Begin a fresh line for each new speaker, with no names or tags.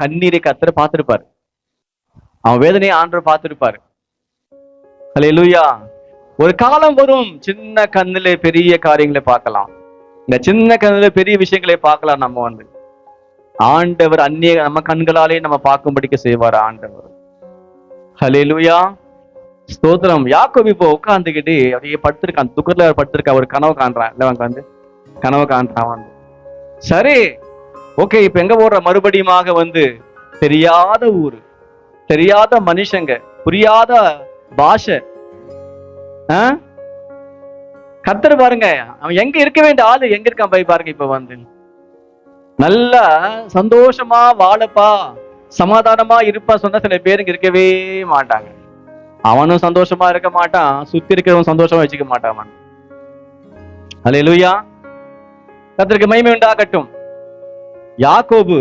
கண்ணீரை கத்தரை பார்த்திருப்பார். அவன் வேதனையை ஆண்டவர் ஹலே லூயா ஒரு காலம் வரும் சின்ன கண்ணுல பெரிய காரியங்களை பார்க்கலாம். இந்த சின்ன கண்ணுல பெரிய விஷயங்களை பார்க்கலாம் நம்ம வந்து. ஆண்டவர் அந்நிய நம்ம கண்களாலே நம்ம பார்க்கும்படிக்க செய்வார் ஆண்டவர். ஹalleluya ஸ்தோத்திரம். யாக்கோபு இப்போ உட்காந்துக்கிட்டு அப்படியே படுத்திருக்கான். துக்கத்துல படுத்திருக்கா ஒரு கனவு காண்றான். இல்லை வந்து கனவு காண்றான் வந்து. சரி ஓகே இப்ப எங்க போடுற மறுபடியுமாக வந்து தெரியாத ஊரு தெரியாத மனுஷங்க புரியாத பாஷை. கத்தர் பாருங்க அவன் எங்க இருக்க வேண்டிய ஆளு எங்க இருக்கான் போய் பாருங்க இப்ப வந்து. நல்லா சந்தோஷமா வாழப்பா சமாதானமா இருப்பா சொன்னா சில பேருக்கு இருக்கவே மாட்டாங்க. அவனும் சந்தோஷமா இருக்க மாட்டான் சுத்தி இருக்கிறவன் சந்தோஷமா வச்சுக்க மாட்டான் அவன். அல்லேலூயா கர்த்தருக்கு மகிமை உண்டாகட்டும். யாக்கோபு